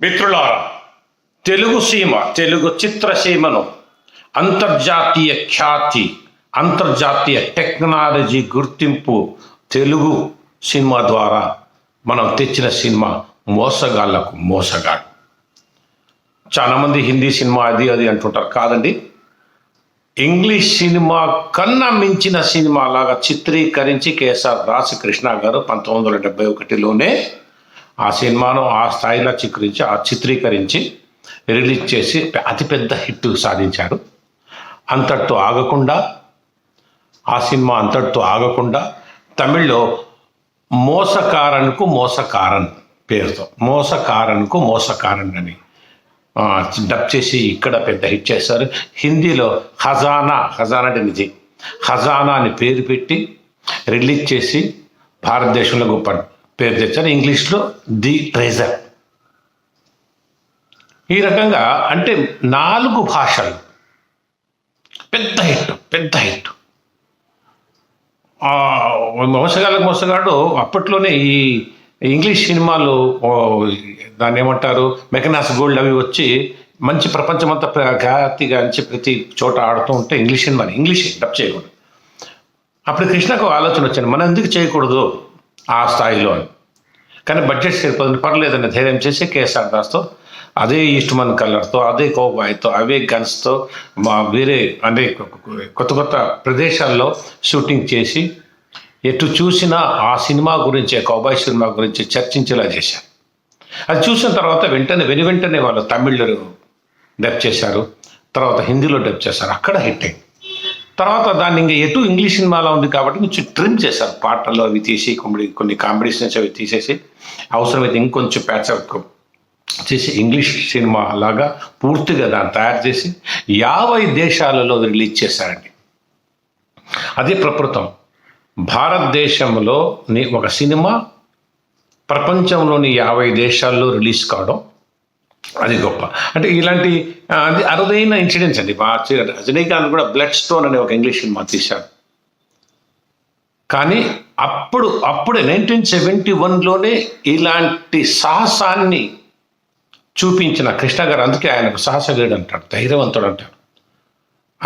మిత్రులారా తెలుగు సీమ తెలుగు చిత్రసీమను అంతర్జాతీయ ఖ్యాతి అంతర్జాతీయ టెక్నాలజీ గుర్తింపు తెలుగు సినిమా ద్వారా మనం తెచ్చిన సినిమా మోసగాళ్ళకు మోసగాడు. చాలామంది హిందీ సినిమా అది అది అంటుంటారు. కాదండి ఇంగ్లీష్ సినిమా కన్నా మించిన సినిమా లాగా చిత్రీకరించి కేఎస్ఆర్ రాసకృష్ణ గారు పంతొమ్మిది వందల డెబ్బై ఒకటిలోనే ఆ సినిమాను ఆ స్థాయిలో చిత్రించి ఆ చిత్రీకరించి రిలీజ్ చేసి అతిపెద్ద హిట్ సాధించారు అంతటితో ఆగకుండా ఆ సినిమా అంతటితో ఆగకుండా తమిళ్ళో మోసకారన్కు మోసకారన్ పేరుతో మోసకారన్కు మోసకారన్ అని డబ్ చేసి ఇక్కడ పెద్ద హిట్ చేశారు. హిందీలో ఖజానా ఖజానా అంటే నిజం. ఖజానా అని పేరు పెట్టి రిలీజ్ చేసి భారతదేశంలో గొప్ప పేరు తెచ్చారు ఇంగ్లీష్లో ది ట్రెజర్. ఈ రకంగా అంటే నాలుగు భాషలు. పెద్ద హిట్ పెద్ద హిట్. మోసగాళ్ళకు మోసగాడు అప్పట్లోనే ఈ ఇంగ్లీష్ సినిమాలు దాన్ని ఏమంటారు మెకనాస్ గోల్డ్ అవి వచ్చి మంచి ప్రపంచమంతా ఖ్యాతిగాంచి ప్రతి చోట ఆడుతూ ఉంటే ఇంగ్లీష్ సినిమాని ఇంగ్లీష్ డబ్ చేయకూడదు. అప్పుడు కృష్ణకు ఆలోచన వచ్చింది మనం ఎందుకు చేయకూడదు? ఆ స్థాయిలో అని. కానీ బడ్జెట్ సరిపోతుంది పర్లేదని ధైర్యం చేసి కేఎస్ఆర్ దాస్తో అదే ఈస్ట్మన్ కలర్తో అదే కోబాయ్తో అవే గన్స్తో మా వేరే అంటే కొత్త కొత్త ప్రదేశాల్లో షూటింగ్ చేసి ఎటు చూసినా ఆ సినిమా గురించే కౌబాయ్ సినిమా గురించి చర్చించేలా చేశారు. అది చూసిన తర్వాత వెంటనే వెను వెంటనే వాళ్ళు తమిళ్ళో డబ్ చేశారు తర్వాత హిందీలో డబ్ చేశారు అక్కడ హిట్ అయింది. తర్వాత దాన్ని ఇంకా ఎటు ఇంగ్లీష్ సినిమాలో ఉంది కాబట్టి కొంచెం ట్రిమ్ చేశారు పాటలు అవి తీసి కొన్ని కొన్ని కాంపిటీషన్స్ అవి తీసేసి అవసరమైతే ఇంకొంచెం ప్యాచ్ చేసి ఇంగ్లీష్ సినిమా లాగా పూర్తిగా దాన్ని తయారు చేసి యాభై దేశాలలో రిలీజ్ చేశారండి. అదే ప్రకృతం. భారతదేశంలోని ఒక సినిమా ప్రపంచంలోని యాభై దేశాల్లో రిలీజ్ కావడం అది గొప్ప. అంటే ఇలాంటి అది అరుదైన ఇన్సిడెంట్స్ అండి. మా రజనీకాంత్ కూడా బ్లడ్ స్టోన్ అనే ఒక ఇంగ్లీష్ సినిమా తీశాడు. కానీ అప్పుడు అప్పుడే నైన్టీన్ సెవెంటీ వన్లోనే ఇలాంటి సాహసాన్ని చూపించిన కృష్ణ గారు అందుకే ఆయనకు సాహసవీరుడు అంటాడు ధైర్యవంతుడు అంటాడు.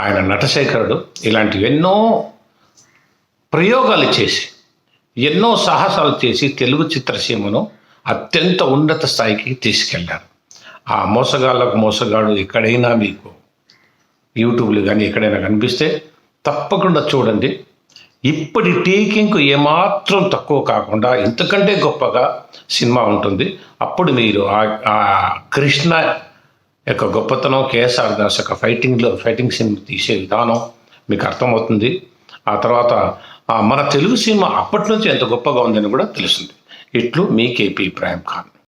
ఆయన నటశేఖరుడు ఇలాంటివి ఎన్నో ప్రయోగాలు చేసి ఎన్నో సాహసాలు చేసి తెలుగు చిత్రసీమను అత్యంత ఉన్నత స్థాయికి తీసుకెళ్ళారు ఆ మోసగాళ్ళకు మోసగాడు ఎక్కడైనా మీకు యూట్యూబ్లు కానీ ఎక్కడైనా కనిపిస్తే తప్పకుండా చూడండి. ఇప్పటి టేకింగ్కు ఏమాత్రం తక్కువ కాకుండా ఇంతకంటే గొప్పగా సినిమా ఉంటుంది. అప్పుడు మీరు ఆ- కృష్ణ యొక్క గొప్పతనం కేఎస్ఆర్ దాస్ యొక్క ఫైటింగ్లో ఫైటింగ్ సినిమా తీసే విధానం మీకు అర్థమవుతుంది. ఆ తర్వాత మన తెలుగు సినిమా అప్పటి నుంచి ఎంత గొప్పగా ఉందని కూడా తెలిసింది ఇట్లు మీ కేపీ ఇబ్రాహిం ఖాన్.